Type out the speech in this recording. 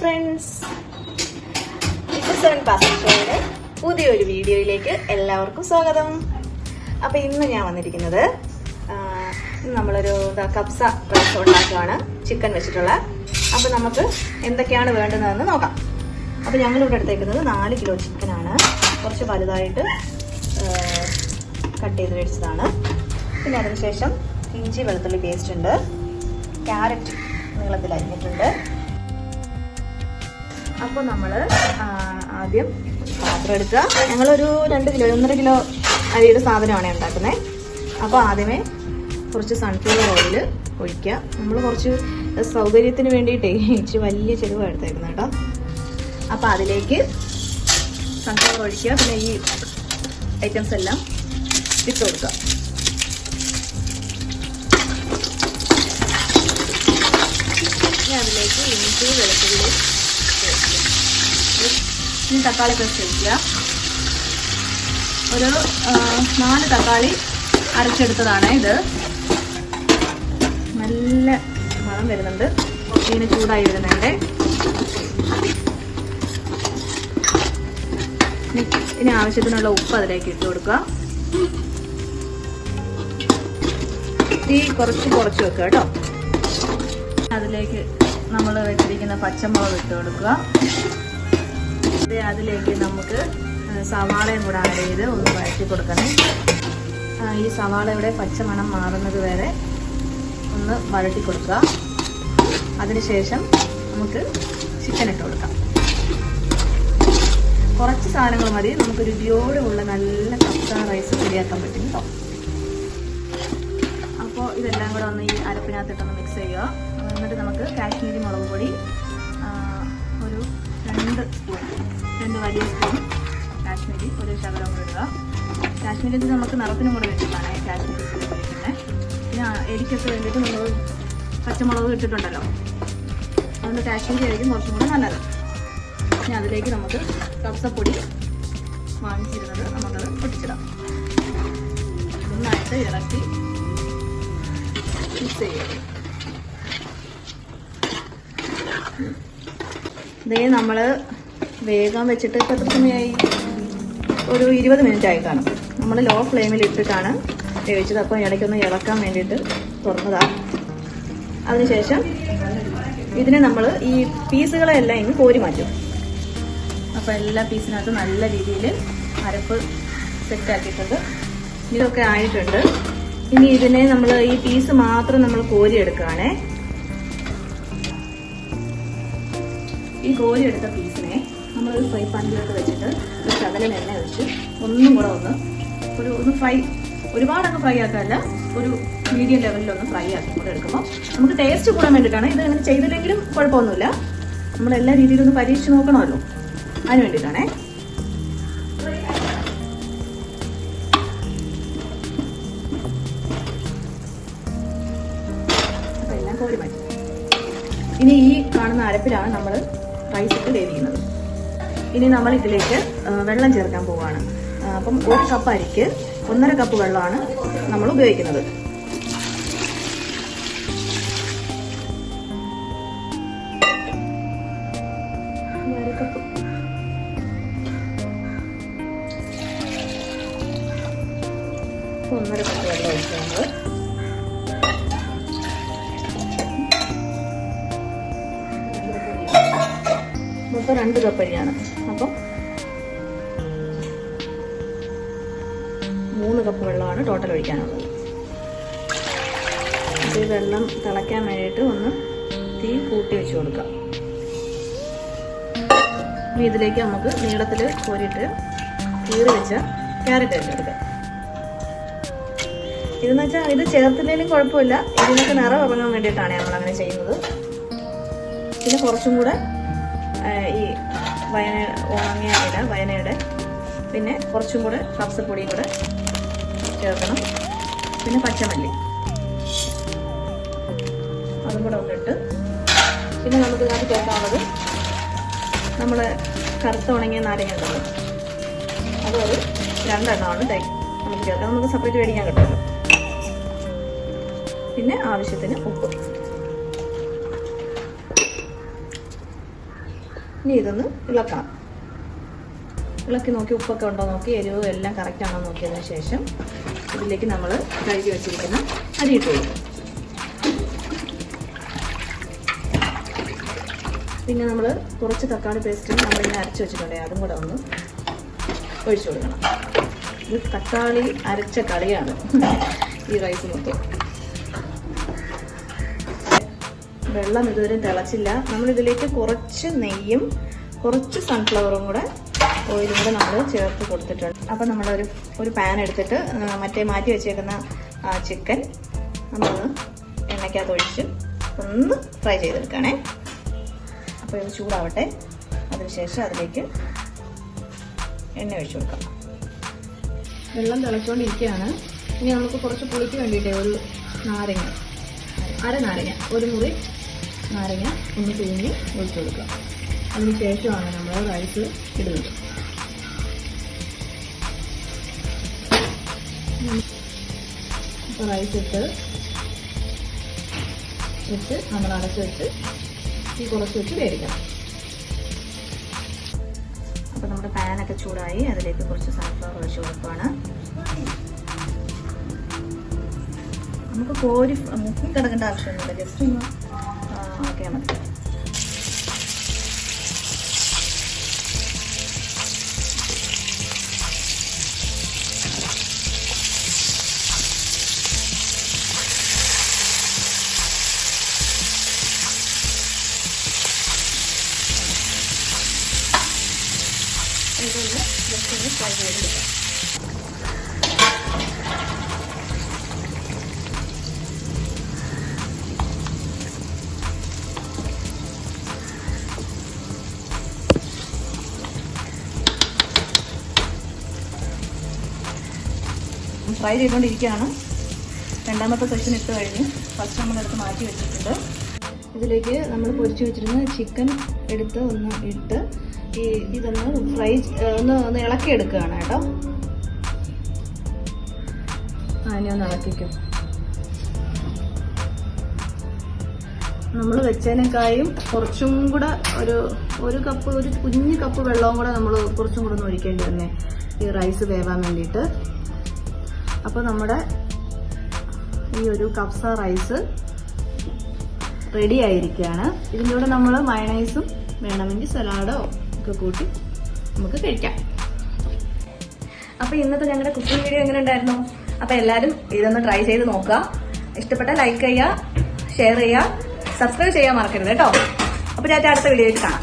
Friends seven പാസഞ്ചറുടെ പുതിയൊരു വീഡിയോയിലേക്ക് എല്ലാവർക്കും സ്വാഗതം. അപ്പോൾ ഇന്ന് ഞാൻ വന്നിരിക്കുന്നത് നമ്മളൊരു കബ്സ റൈസ് ഉണ്ടാക്കുകയാണ് ചിക്കൻ വെച്ചിട്ടുള്ള. അപ്പോൾ നമുക്ക് എന്തൊക്കെയാണ് വേണ്ടുന്നതെന്ന് നോക്കാം. അപ്പോൾ ഞങ്ങളിവിടെ എടുത്തേക്കുന്നത് നാല് കിലോ ചിക്കനാണ് കുറച്ച് വലുതായിട്ട് കട്ട് ചെയ്ത് മേടിച്ചതാണ് പിന്നെ അതിനുശേഷം ഇഞ്ചി വെളുത്തുള്ളി പേസ്റ്റ് ഉണ്ട്. ക്യാരറ്റ് നീളത്തിൽ അരിഞ്ഞിട്ടുണ്ട്. അപ്പോൾ നമ്മൾ ആദ്യം പാത്രം എടുക്കുക. ഞങ്ങളൊരു രണ്ട് കിലോ ഒന്നര കിലോ അരിയുടെ സാധനമാണ് ഉണ്ടാക്കുന്നത്. അപ്പോൾ ആദ്യമേ കുറച്ച് സൺഫ്ലവർ ഓയിൽ ഒഴിക്കുക. നമ്മൾ കുറച്ച് സൗകര്യത്തിന് വേണ്ടിയിട്ടേ ഇച്ചിരി വലിയ ചെലവ് എടുത്തേക്കുന്നത് കേട്ടോ. അപ്പോൾ അതിലേക്ക് സൺഫ്ലവർ ഒഴിക്കുക. പിന്നെ ഈ ഐറ്റംസ് എല്ലാം ഇട്ട് കൊടുക്കുക. അതിലേക്ക് ഇഞ്ചി വെളുത്തുള്ളി ഇനി തക്കാളി പേസ്റ്റ് ഒരു നാല് തക്കാളി അരച്ചെടുത്തതാണ് ഇത്. നല്ല മണം വരുന്നുണ്ട്. ഇങ്ങനെ ചൂടായി വരുന്നുണ്ട്. ഇനി ആവശ്യത്തിനുള്ള ഉപ്പ് അതിലേക്ക് ഇട്ട് കൊടുക്കുക. തീ കുറച്ച് കുറച്ച് വെക്കുക കേട്ടോ. അതിലേക്ക് നമ്മൾ വെച്ചിരിക്കുന്ന പച്ചമുളക് ഇട്ട് കൊടുക്കുക. അതിലേക്ക് നമുക്ക് സവാളയും കൂടെ ആഡ് ചെയ്ത് ഒന്ന് വഴറ്റി കൊടുക്കണം. ഈ സവാളയുടെ പച്ചമണം മാറുന്നത് വരെ ഒന്ന് വഴറ്റി കൊടുക്കുക. അതിനുശേഷം നമുക്ക് ചിക്കൻ ഇട്ട് കൊടുക്കാം. കുറച്ച് സാധനങ്ങൾ മതി. നമുക്ക് രുചിയോടുള്ള നല്ല കപ്സ റൈസ് റെഡിയാക്കാൻ പറ്റും കേട്ടോ അപ്പോൾ ഇതെല്ലാം കൂടെ ഒന്ന് ഈ അരപ്പിനകത്തിട്ടൊന്ന് മിക്സ് ചെയ്യുക. എന്നിട്ട് നമുക്ക് കാശ്മീരി മുളക് പൊടി ഒരു രണ്ട് സ്പൂൺ രണ്ട് വലിയ സ്പൂൺ കാശ്മീരി ഒരു ശകലം ഇടുക. കാശ്മീരി ഇത് നമുക്ക് നിറത്തിനും കൂടെ വേണ്ടിയിട്ടാണ് ഈ കാശ്മീരി പിന്നെ എരിക്കൊക്കെ വേണ്ടിയിട്ട് നമ്മൾ പച്ചമുളക് ഇട്ടിട്ടുണ്ടല്ലോ. അതുകൊണ്ട് കാശ്മീരി ആയിരിക്കും കുറച്ചും കൂടെ നല്ലത്. പിന്നെ അതിലേക്ക് നമുക്ക് കപ്സപ്പൊടി വാങ്ങിച്ചിരുന്നത് നമുക്കത് പൊട്ടിച്ചിടാം. നന്നായിട്ട് ഇളക്കി മിക്സ് ചെയ്യുക. ഇതേ നമ്മൾ വേഗം വെച്ചിട്ട് ഇപ്പം എത്ര സമയമായി ഒരു ഇരുപത് മിനിറ്റ് ആയി കാണും. നമ്മൾ ലോ ഫ്ലെയിമിൽ ഇട്ടിട്ടാണ് വേവിച്ചത്. അപ്പോൾ ഇടയ്ക്കൊന്ന് ഇളക്കാൻ വേണ്ടിയിട്ട് തുറന്നതാണ് അതിനുശേഷം ഇതിനെ നമ്മൾ ഈ പീസുകളെല്ലാം ഇനി കോരി മാറ്റും. അപ്പോൾ എല്ലാ പീസിനകത്ത് നല്ല രീതിയിൽ അരപ്പ് സെറ്റ് ആക്കിയിട്ടുണ്ട്. ഇതൊക്കെ ആയിട്ടുണ്ട്. ഇനി ഇതിനെ നമ്മൾ ഈ പീസ് മാത്രം നമ്മൾ കോരി ഈ കോരി എടുത്ത പീസിനെ നമ്മൾ ഒരു ഫ്രൈ പാനിലോട്ട് വെച്ചിട്ട് ഒരു ശകലം എണ്ണ ഒഴിച്ച് ഒന്നും കൂടെ ഒന്ന് ഒരു ഒന്ന് ഫ്രൈ ഒരുപാടൊക്കെ ഫ്രൈ ആക്കാനല്ല ഒരു മീഡിയം ലെവലിൽ ഒന്ന് ഫ്രൈ ആക്കി കൂടെ എടുക്കുമ്പോൾ നമുക്ക് ടേസ്റ്റ് കൂടാൻ വേണ്ടിയിട്ടാണ്. ഇത് അങ്ങനെ ചെയ്തില്ലെങ്കിലും കുഴപ്പമൊന്നുമില്ല. നമ്മൾ എല്ലാ രീതിയിലും ഒന്ന് പരീക്ഷിച്ച് നോക്കണമല്ലോ. അതിന് വേണ്ടിയിട്ടാണേ. ഇനി ഈ കാണുന്ന അരപ്പിലാണ് നമ്മൾ റൈസ് ഇട്ട് വേവിക്കുന്നത് ഇനി നമ്മൾ ഇതിലേക്ക് വെള്ളം ചേർക്കാൻ പോവുകയാണ് അപ്പം ഒരു കപ്പ് അരിക്ക് ഒന്നര കപ്പ് വെള്ളമാണ് നമ്മൾ ഉപയോഗിക്കുന്നത്. ഒന്നര കപ്പ് വെള്ളം നമ്മൾ മൊത്തം രണ്ട് കപ്പ് അരിയാണ് അപ്പം മൂന്ന് കപ്പ് വെള്ളമാണ് ടോട്ടൽ ഒഴിക്കാനുള്ളത്. ഈ വെള്ളം തിളയ്ക്കാൻ വേണ്ടിയിട്ട് ഒന്ന് തീ കൂട്ടി വെച്ച് കൊടുക്കാം. ഇതിലേക്ക് നമുക്ക് നീളത്തിൽ കോരിയിട്ട് കീറി വെച്ച ക്യാരറ്റ് ഇട്ടെടുക്കാം ഇതെന്ന് വെച്ചാൽ ഇത് ചേർത്തില്ലെങ്കിലും കുഴപ്പമില്ല. ഇതിനൊക്കെ നിറം ഇറങ്ങാൻ വേണ്ടിയിട്ടാണ് നമ്മൾ അങ്ങനെ ചെയ്യുന്നത്. പിന്നെ കുറച്ചും കൂടെ വയന ഉണങ്ങിയ ഇല വയനയുടെ. പിന്നെ കുറച്ചും കൂടെ കപ്സപ്പൊടിയും കൂടെ ചേർക്കണം. പിന്നെ പച്ചമല്ലി. അതും കൂടെ ഒന്നിട്ട്. പിന്നെ നമുക്ക് ഇതിനകത്ത് ചേർക്കാനുള്ളത് നമ്മൾ കറുത്ത ഉണങ്ങിയ നാരങ്ങ ഉണ്ടല്ലോ അത് ഒരു രണ്ടെണ്ണമാണ്. തേ നമുക്ക് ചേർക്കാം. നമുക്ക് സെപ്പറേറ്റ് മേടിക്കാൻ കിട്ടുമല്ലോ. പിന്നെ ആവശ്യത്തിന് ഉപ്പ്. ഇനി ഇതൊന്ന് ഇളക്കണം ഇളക്കി നോക്കി ഉപ്പൊക്കെ ഉണ്ടോ നോക്കി. എരിവ് എല്ലാം കറക്റ്റ് ആണോ നോക്കിയതിന് ശേഷം ഇതിലേക്ക് നമ്മൾ കഴുകി വെച്ചിരിക്കുന്ന അരി ഇട്ട് കൊടുക്കും. പിന്നെ നമ്മൾ കുറച്ച് തക്കാളി പേസ്റ്റ് നമ്മളിങ്ങനെ അരച്ച് വെച്ചിട്ടുണ്ടെങ്കിൽ അതും കൂടെ ഒന്ന് ഒഴിച്ചു കൊടുക്കണം. ഇത് തക്കാളി അരച്ച കളിയാണ് ഈ റൈസ് മൊത്തം. വെള്ളം ഇതുവരെ തിളച്ചില്ല. നമ്മൾ ഇതിലേക്ക് കുറച്ച് നെയ്യും കുറച്ച് സൺഫ്ലവറും കൂടെ ഓയിലും കൂടെ നമ്മൾ ചേർത്ത് കൊടുത്തിട്ടുണ്ട്. അപ്പം നമ്മളൊരു ഒരു പാൻ എടുത്തിട്ട് മറ്റേ മാറ്റി വെച്ചേക്കുന്ന ചിക്കൻ നമ്മളൊന്ന് എണ്ണയ്ക്കകത്ത് ഒഴിച്ച് ഒന്ന് ഫ്രൈ ചെയ്തെടുക്കണേ അപ്പോൾ ഇത് ചൂടാവട്ടെ. അതിനുശേഷം അതിലേക്ക് എണ്ണ ഒഴിച്ചു കൊടുക്കാം. വെള്ളം തിളച്ചുകൊണ്ടിരിക്കുകയാണ് ഇനി നമുക്ക് കുറച്ച് പുളിക്ക് വേണ്ടിയിട്ട് ഒരു നാരങ്ങ അര നാരങ്ങ ഒരു മുറി നാരങ്ങ ഒന്ന് പിഴിഞ്ഞ് ഒഴിച്ചു കൊടുക്കുക അതിന് ശേഷമാണ് നമ്മൾ റൈസ് ഇടുന്നത് റൈസ് ഇട്ട് വെച്ച് നമ്മൾ അടച്ച് വെച്ച് ഈ കുറച്ച് വെച്ച് വേവിക്കണം അപ്പോൾ നമ്മുടെ പാനൊക്കെ ചൂടായി അതിലേക്ക് കുറച്ച് സൺഫ്ലവർ ഒഴിച്ച് കൊടുക്കുകയാണ് നമുക്ക് കോരി മുക്കി കിടക്കേണ്ട ആവശ്യമൊന്നുമില്ല. ജസ്റ്റ് ഒന്ന് ആക്കിയാൽ മതി ഫ്രൈ ചെയ്തുകൊണ്ടിരിക്കുകയാണ് രണ്ടാമത്തെ സെക്ഷൻ ഇട്ട് കഴിഞ്ഞ് ഫസ്റ്റ് നമ്മളെടുത്ത് മാറ്റി വെച്ചിട്ടുണ്ട്. ഇതിലേക്ക് നമ്മൾ പൊരിച്ചു വെച്ചിരുന്ന ചിക്കൻ എടുത്ത് ഒന്ന് ഇട്ട് ഈ ഇതൊന്ന് ഫ്രൈ ഒന്ന് ഒന്ന് ഇളക്കി എടുക്കുകയാണ് കേട്ടോ. അതിനെ ഒന്ന് ഇളക്കിക്കും നമ്മൾ വെച്ചതിനേക്കായും കുറച്ചും കൂടെ ഒരു ഒരു കപ്പ് ഒരു കുഞ്ഞു കപ്പ് വെള്ളവും കൂടെ നമ്മൾ കുറച്ചും കൂടെ ഒന്ന് ഒഴിക്കേണ്ടി വന്നേ. ഈ റൈസ് വേവാൻ വേണ്ടിയിട്ട്. അപ്പോൾ നമ്മുടെ ഈ ഒരു കപ്സ റൈസ് റെഡി ആയിരിക്കുകയാണ് ഇതിന്റെ കൂടെ നമ്മൾ മയണൈസും വേണമെങ്കിൽ സലാഡോ ഒക്കെ കൂട്ടി നമുക്ക് കഴിക്കാം. അപ്പോൾ ഇന്നത്തെ ഞങ്ങളുടെ കുക്കിംഗ് വീഡിയോ എങ്ങനെ ഉണ്ടായിരുന്നു? അപ്പോൾ എല്ലാവരും ഇതൊന്ന് ട്രൈ ചെയ്ത് നോക്കുക. ഇഷ്ടപ്പെട്ട ലൈക്ക് ചെയ്യുക ഷെയർ ചെയ്യുക സബ്സ്ക്രൈബ് ചെയ്യാൻ മറക്കരുത് കേട്ടോ. അപ്പോൾ ഞാൻ അടുത്ത വീഡിയോയിൽ കാണാം.